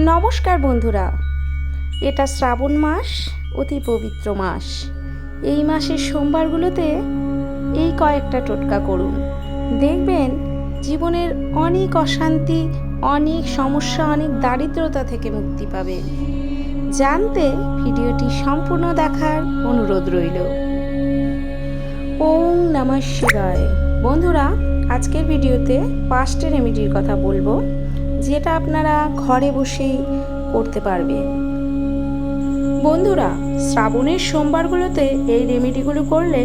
নমস্কার বন্ধুরা। এটা শ্রাবণ মাস, অতি পবিত্র মাস। এই মাসের সোমবারগুলোতে এই কয়েকটা টোটকা করুন। দেখবেন জীবনের অনেক অশান্তি, অনেক সমস্যা, অনেক দারিদ্রতা থেকে মুক্তি পাবেন জানতে ভিডিওটি সম্পূর্ণ দেখার অনুরোধ রইল। ওম নমঃ শিবায়। বন্ধুরা, আজকের ভিডিওতে পাঁচটা রেমেডির কথা বলব। যেটা আপনারা ঘরে বসেই করতে পারবেন বন্ধুরা, শ্রাবণের সোমবারগুলোতে এই রেমেডিগুলো করলে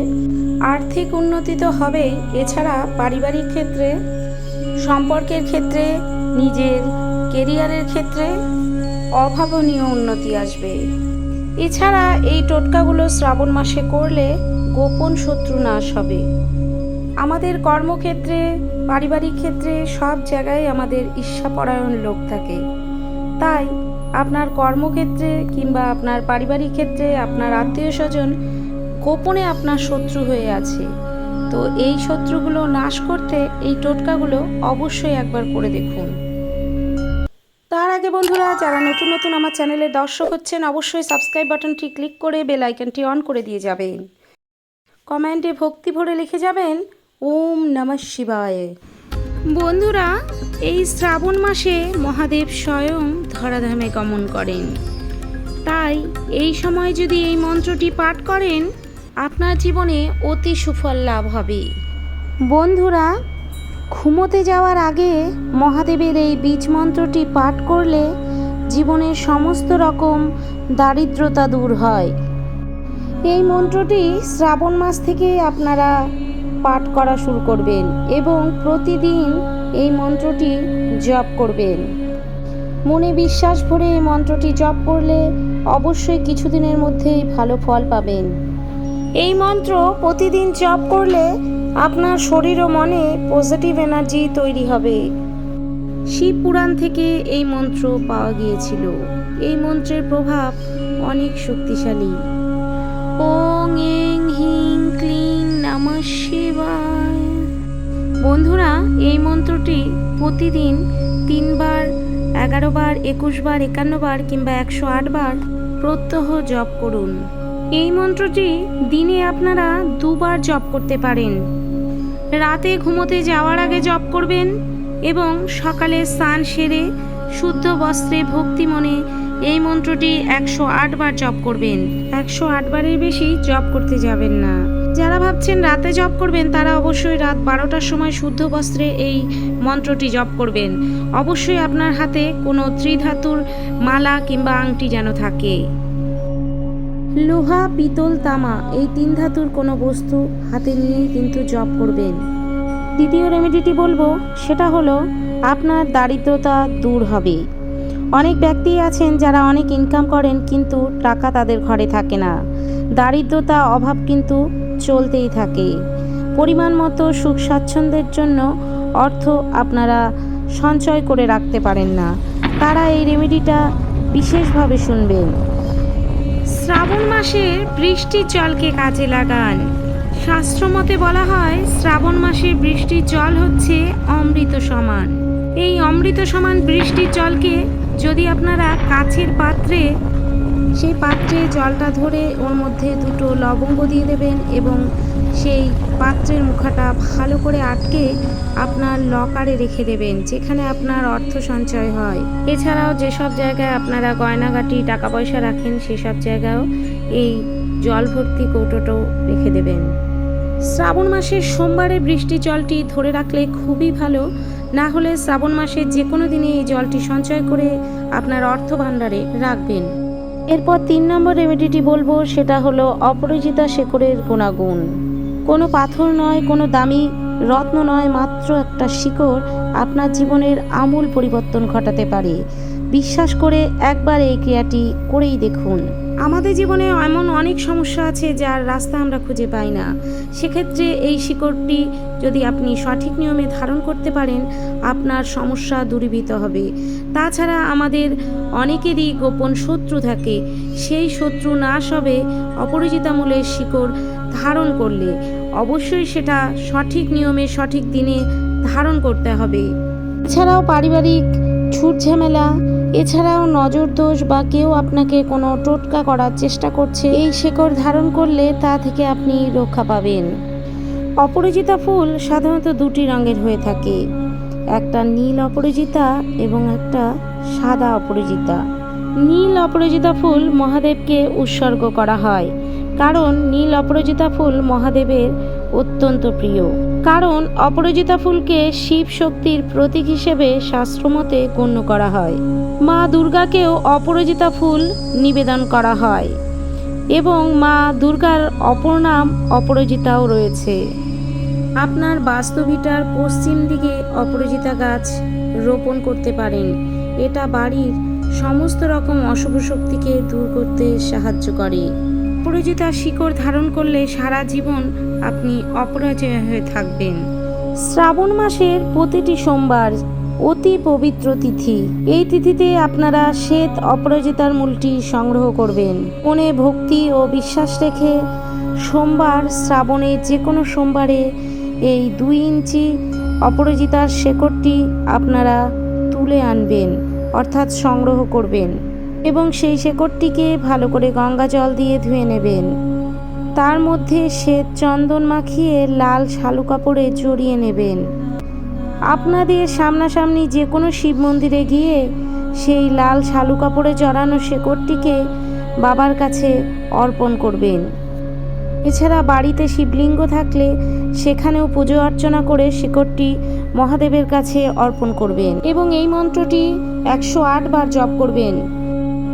আর্থিক উন্নতি তো হবেই। এছাড়া পারিবারিক ক্ষেত্রে, সম্পর্কের ক্ষেত্রে, নিজের কেরিয়ারের ক্ষেত্রে অভাবনীয় উন্নতি আসবে। এছাড়া এই টোটকাগুলো শ্রাবণ মাসে করলে গোপন শত্রু নাশ হবে। আমাদের কর্মক্ষেত্রে পারিবারিক ক্ষেত্রে সব জায়গায় আমাদের ঈর্ষাপরায়ণ লোক থাকে। তাই আপনার কর্মক্ষেত্রে কিংবা আপনার পারিবারিক ক্ষেত্রে আপনার আত্মীয় স্বজন গোপনে আপনার শত্রু হয়ে আছে। তো এই শত্রুগুলো নাশ করতে এই টোটকাগুলো অবশ্যই একবার করে দেখুন। তার আগে বন্ধুরা, যারা নতুন নতুন আমার চ্যানেলে দর্শক হচ্ছেন, অবশ্যই সাবস্ক্রাইব বাটনটি ক্লিক করে বেল আইকনটি অন করে দিয়ে যাবেন। কমেন্টে ভক্তি ভরে লিখে যাবেন ওম নমঃ শিবায়। বন্ধুরা এই শ্রাবণ মাসে মহাদেব স্বয়ং ধরাধামে গমন করেন। তাই এই সময় যদি এই মন্ত্রটি পাঠ করেন আপনার জীবনে অতি সুফল লাভ হবে। বন্ধুরা ঘুমোতে যাওয়ার আগে মহাদেবের এই বীজ মন্ত্রটি পাঠ করলে জীবনের সমস্ত রকম দারিদ্রতা দূর হয়। এই মন্ত্রটি শ্রাবণ মাস থেকে আপনারা পাঠ করা শুরু করবেন এবং প্রতিদিন এই মন্ত্রটি জপ করবেন। মনে বিশ্বাস ভরে এই মন্ত্রটি জপ করলে অবশ্যই কিছুদিনের মধ্যেই ভালো ফল পাবেন। এই মন্ত্র প্রতিদিন জপ করলে আপনার শরীর ও মনে পজিটিভ এনার্জি তৈরি হবে। শিব পুরাণ থেকে এই মন্ত্র পাওয়া গিয়েছিল। এই মন্ত্রের প্রভাব অনেক শক্তিশালী। ওং এং হিং নমঃ শিবায়। বন্ধুরা, এই মন্ত্রটি প্রতিদিন তিনবার এগারো বার একুশ বার একান্ন বার কিংবা একশো আট বার প্রত্যহ জপ করুন। এই মন্ত্রটি দিনে আপনারা দুবার জপ করতে পারেন। রাতে ঘুমোতে যাওয়ার আগে জপ করবেন এবং সকালে স্নান সেরে শুদ্ধ বস্ত্রে ভক্তি মনে এই মন্ত্রটি একশো বার জপ করবেন। একশো বারের বেশি জপ করতে যাবেন না। যারা ভাবছেন রাতে জপ করবেন, তারা অবশ্যই রাত বারোটার সময় শুদ্ধ বস্ত্রে এই মন্ত্রটি জপ করবেন। অবশ্যই আপনার হাতে কোনো ত্রিধাতুর মালা কিংবা আংটি যেন থাকে। লোহা, পিতল, তামা এই তিন ধাতুর কোনো বস্তু হাতে নিয়েই কিন্তু জপ করবেন। দ্বিতীয় রেমেডিটি বলব, সেটা হলো আপনার দারিদ্রতা দূর হবে। অনেক ব্যক্তি আছেন যারা অনেক ইনকাম করেন কিন্তু টাকা তাদের ঘরে থাকে না। দারিদ্রতা অভাব কিন্তু চলতেই থাকে। পরিমাণ মতো সুখ স্বাচ্ছন্দ্যের জন্য অর্থ আপনারা সঞ্চয় করে রাখতে পারেন না। তারা এই রেমেডিটা বিশেষভাবে শুনবেন। শ্রাবণ মাসের বৃষ্টির জলকে কাজে লাগান। শাস্ত্রমতে বলা হয়, শ্রাবণ মাসের বৃষ্টির জল হচ্ছে অমৃত সমান। এই অমৃত সমান বৃষ্টির জলকে যদি আপনারা কাছের পাত্রে সেই পাত্রে জলটা ধরে ওর মধ্যে দুটো লবঙ্গ দিয়ে দেবেন এবং সেই পাত্রের মুখাটা ভালো করে আটকে আপনার লকারে রেখে দেবেন, যেখানে আপনার অর্থ সঞ্চয় হয়। এছাড়াও যেসব জায়গায় আপনারা গয়নাগাটি টাকা পয়সা রাখেন, সেসব জায়গায়ও এই জল ভর্তি কৌটোটাও রেখে দেবেন। শ্রাবণ মাসের সোমবারে বৃষ্টি জলটি ধরে রাখলে খুবই ভালো। না হলে শ্রাবণ মাসের যে কোনো দিনে এই জলটি সঞ্চয় করে আপনার অর্থ ভাণ্ডারে রাখবেন। এরপর তিন নম্বর রেমেডিটি বলব, সেটা হলো অপরাজিতা শেখরের গুণাগুণ। কোনো পাথর নয়, কোনো দামি রত্ন নয়, মাত্র একটা শিকড় আপনার জীবনের আমূল পরিবর্তন ঘটাতে পারে। বিশ্বাস করে একবার এই ক্রিয়াটি করেই দেখুন। আমাদের জীবনে এমন অনেক সমস্যা আছে যার রাস্তা আমরা খুঁজে পাই না। সেক্ষেত্রে এই শিকড়টি যদি আপনি সঠিক নিয়মে ধারণ করতে পারেন, আপনার সমস্যা দূরীভূত হবে। তাছাড়া আমাদের অনেকেরই গোপন শত্রু থাকে। সেই শত্রু নাশ হবে অপরিচিতা মূলের শিকড় ধারণ করলে অবশ্যই সেটা সঠিক নিয়মে সঠিক দিনে ধারণ করতে হবে। এছাড়াও পারিবারিক ছুট ঝামেলা এছাড়াও নজর দোষ বা কেউ আপনাকে কোনো টোটকা করার চেষ্টা করছে, এই শেকড় ধারণ করলে তা থেকে আপনি রক্ষা পাবেন। অপরাজিতা ফুল সাধারণত দুটি রঙের হয়ে থাকে, একটা নীল অপরাজিতা এবং একটা সাদা অপরাজিতা নীল অপরাজিতা ফুল মহাদেবকে উৎসর্গ করা হয়, কারণ নীল অপরাজিতা ফুল মহাদেবের অত্যন্ত প্রিয়। কারণ অপরাজিতা ফুলকে শিব শক্তির প্রতীক হিসেবে শাস্ত্রমতে গণ্য করা হয়। মা দুর্গাকেও অপরাজিতা ফুল নিবেদন করা হয় এবং মা দুর্গার অপর নাম অপরাজিতাও রয়েছে। আপনার বাস্তবিটার পশ্চিম দিকে অপরাজিতা গাছ রোপণ করতে পারেন। এটা বাড়ির সমস্ত রকম অশুভ শক্তিকে দূর করতে সাহায্য করে। অপরাজিতা শিকড় ধারণ করলে সারা জীবন আপনি অপরাজয় হয়ে থাকবেন। শ্রাবণ মাসের প্রতিটি সোমবার অতি পবিত্র তিথি। এই তিথিতে আপনারা শ্বেত অপরাজিতার মূলটি সংগ্রহ করবেন। মনে ভক্তি ও বিশ্বাস রেখে সোমবার শ্রাবণে যে কোনো সোমবারে এই দুই ইঞ্চি অপরাজিতার শেকড়টি আপনারা তুলে আনবেন, অর্থাৎ সংগ্রহ করবেন এবং সেই শেকড়টিকে ভালো করে গঙ্গা জল দিয়ে ধুয়ে নেবেন। তার মধ্যে শ্বেত চন্দন মাখিয়ে লাল শালু কাপড়ে জড়িয়ে নেবেন। আপনাদের সামনাসামনি যে কোনো শিব মন্দিরে গিয়ে সেই লাল শালু কাপড়ে জড়ানো শেকড়টিকে বাবার কাছে অর্পণ করবেন। এছাড়া বাড়িতে শিবলিঙ্গ থাকলে সেখানেও পুজো অর্চনা করে শিকড়টি মহাদেবের কাছে অর্পণ করবেন এবং এই মন্ত্রটি একশো আট বার জপ করবেন।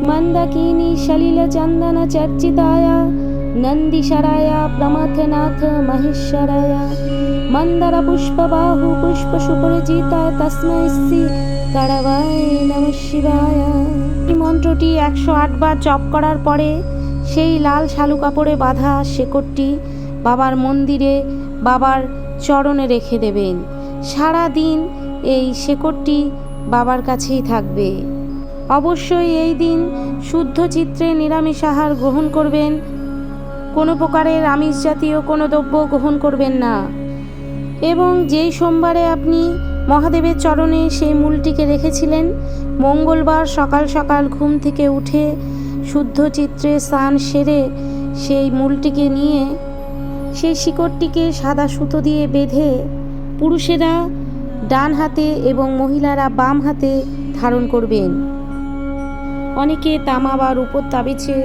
মন্দাকিনী সলিল চন্দনা চর্চিতায়া মহেশ্বরায়া মন্দর পুষ্পবাহু পুষ্প সুপরিচিতা তস্মৈ শ্রী কারবায় নম শিবায় মন্ত্রটি একশো আটবার জপ করার পরে সেই লাল শালু কাপড়ে বাঁধা শেকড়টি বাবার মন্দিরে, বাবার চরণে রেখে দেবেন। সারা দিন এই শেকড়টি বাবার কাছেই থাকবে। অবশ্যই এই দিন শুদ্ধ চিত্রে নিরামিষ আহার গ্রহণ করবেন। কোনো প্রকারের আমিষ জাতীয় কোনো দ্রব্য গ্রহণ করবেন না। এবং যেই সোমবারে আপনি মহাদেবের চরণে সেই মূলটিকে রেখেছিলেন, মঙ্গলবার সকাল সকাল ঘুম থেকে উঠে শুদ্ধ চিত্রে স্নান সেরে সেই মূলটিকে নিয়ে সেই শিকড়টিকে সাদা সুতো দিয়ে বেঁধে পুরুষেরা ডান হাতে এবং মহিলারা বাম হাতে ধারণ করবেন। অনেকে তামা বা রূপোর তাবিজে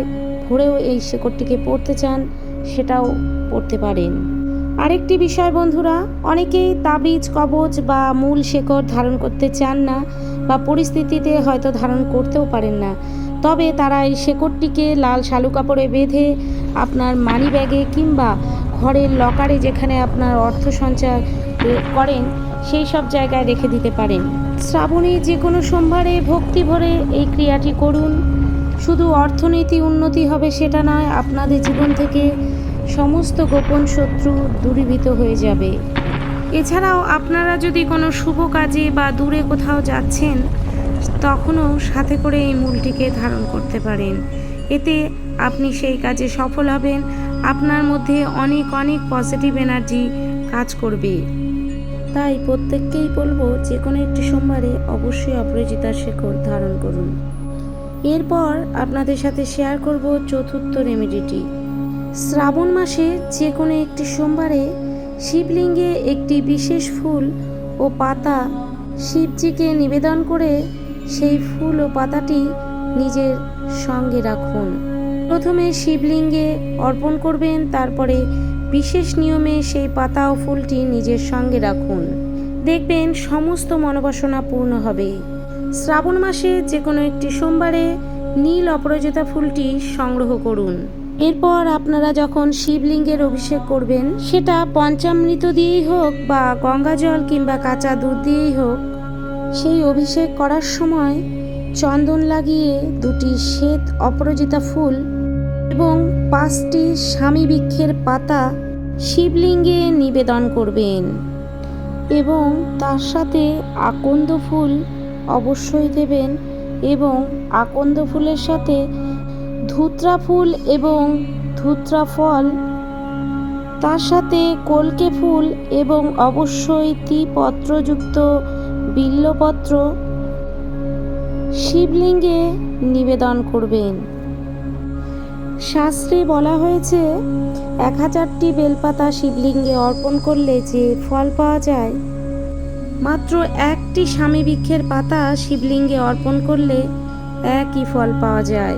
ভরেও এই শেকড়টিকে পড়তে চান, সেটাও পড়তে পারেন। আরেকটি বিষয় বন্ধুরা, অনেকেই তাবিজ, কবচ বা মূল শেকড় ধারণ করতে চান না বা পরিস্থিতিতে হয়তো ধারণ করতেও পারেন না। তবে তারা এই শেকড়টিকে লাল শালু কাপড়ে বেঁধে আপনার মানি ব্যাগে কিংবা ঘরের লকারে যেখানে আপনার অর্থ সঞ্চয় করেন, সেই সব জায়গায় রেখে দিতে পারেন। শ্রাবণে যে কোনো সোমবারে ভক্তি ভরে এই ক্রিয়াটি করুন। শুধু অর্থনীতি উন্নতি হবে সেটা নয়, আপনাদের জীবন থেকে সমস্ত গোপন শত্রু দূরীভূত হয়ে যাবে। এছাড়াও আপনারা যদি কোনো শুভ কাজে বা দূরে কোথাও যাচ্ছেন, তখনও সাথে করে এই মূলটিকে ধারণ করতে পারেন। এতে আপনি সেই কাজে সফল হবেন, আপনার মধ্যে অনেক অনেক পজিটিভ এনার্জি কাজ করবে। তাই প্রত্যেককেই বলব, যে কোনো একটি সোমবারে অবশ্যই অপরাজিতার শেকড় ধারণ করুন। এরপর আপনাদের সাথে শেয়ার করব চতুর্থ রেমেডিটি। শ্রাবণ মাসে যে কোনো একটি সোমবারে শিবলিঙ্গে একটি বিশেষ ফুল ও পাতা শিবজিকে নিবেদন করে সেই ফুল ও পাতাটি নিজের সঙ্গে রাখুন। প্রথমে শিবলিঙ্গে অর্পণ করবেন, তারপরে বিশেষ নিয়মে সেই পাতা ও ফুলটি নিজের সঙ্গে রাখুন। দেখবেন সমস্ত মনোবাসনা পূর্ণ হবে। শ্রাবণ মাসে যে কোনো একটি সোমবারে নীল অপরাজিতা ফুলটি সংগ্রহ করুন। এরপর আপনারা যখন শিবলিঙ্গের অভিষেক করবেন, সেটা পঞ্চামৃত দিয়েই হোক বা গঙ্গা জল কিংবা কাঁচা দুধ দিয়েই হোক, সেই অভিষেক করার সময় চন্দন লাগিয়ে দুটি শ্বেত অপরাজিতা ফুল এবং পাঁচটি স্বামী বৃক্ষের পাতা শিবলিঙ্গে নিবেদন করবেন এবং তার সাথে আকন্দ ফুল অবশ্যই দেবেন এবং আকন্দ ফুলের সাথে ধুত্রা ফুল এবং ধুত্রা ফল তার সাথে কলকে ফুল এবং অবশ্যই তি পত্রযুক্ত বিল্লপত্র শিবলিঙ্গে নিবেদন করবেন। শাস্ত্রে বলা হয়েছে, এক হাজারটি বেলপাতা শিবলিঙ্গে অর্পণ করলে যে ফল পাওয়া যায় মাত্র একটি স্বামী বৃক্ষের পাতা শিবলিঙ্গে অর্পণ করলে একই ফল পাওয়া যায়।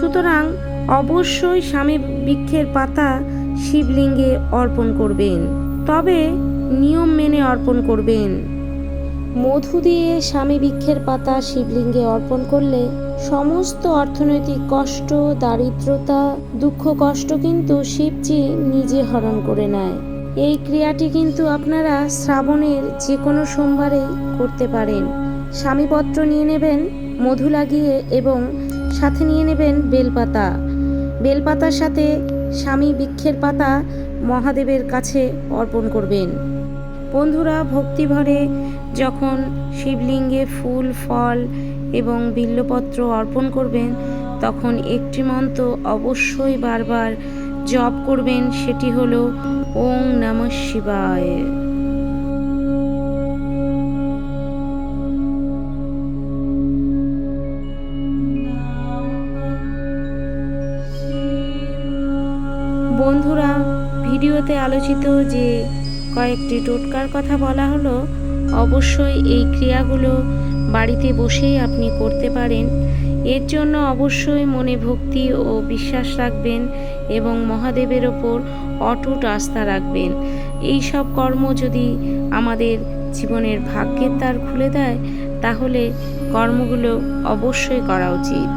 সুতরাং অবশ্যই স্বামী বৃক্ষের পাতা শিবলিঙ্গে অর্পণ করবেন। তবে নিয়ম মেনে অর্পণ করবেন। মধু দিয়ে স্বামী বৃক্ষের পাতা শিবলিঙ্গে অর্পণ করলে সমস্ত অর্থনৈতিক কষ্ট, দারিদ্রতা, দুঃখ কষ্ট কিন্তু শিবজি নিজে হরণ করে নেয়। এই ক্রিয়াটি কিন্তু আপনারা শ্রাবণের যে কোনো সোমবারেই করতে পারেন। স্বামীপত্র নিয়ে নেবেন, মধু লাগিয়ে এবং সাথে নিয়ে নেবেন বেলপাতা। বেলপাতার সাথে স্বামী বৃক্ষের পাতা মহাদেবের কাছে অর্পণ করবেন। বন্ধুরা, ভক্তিভরে যখন শিবলিঙ্গে ফুল, ফল এবং বিল্লপত্র অর্পণ করবেন, তখন একটি মন্ত্র অবশ্যই বারবার জপ করবেন, সেটি হলো ওং নমঃ শিবায়। বন্ধুরা, ভিডিওতে আলোচিত যে কয়েকটি টোটকার কথা বলা হলো, অবশ্যই এই ক্রিয়াগুলো বাড়িতে বসেই আপনি করতে পারেন। এর জন্য অবশ্যই মনে ভক্তি ও বিশ্বাস রাখবেন এবং মহাদেবের ওপর অটুট আস্থা রাখবেন। এই সব কর্ম যদি আমাদের জীবনের ভাগ্যের দ্বার খুলে দেয়, তাহলে কর্মগুলো অবশ্যই করা উচিত।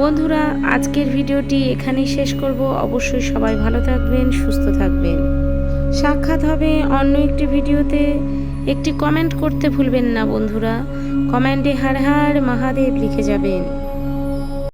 বন্ধুরা, আজকের ভিডিওটি এখানেই শেষ করব। অবশ্যই সবাই ভালো থাকবেন, সুস্থ থাকবেন। সাক্ষাৎ হবে অন্য একটি ভিডিওতে। একটি কমেন্ট করতে ভুলবেন না বন্ধুরা। কমেন্টে হাড় হাড় মহাদেব লিখে যাবেন।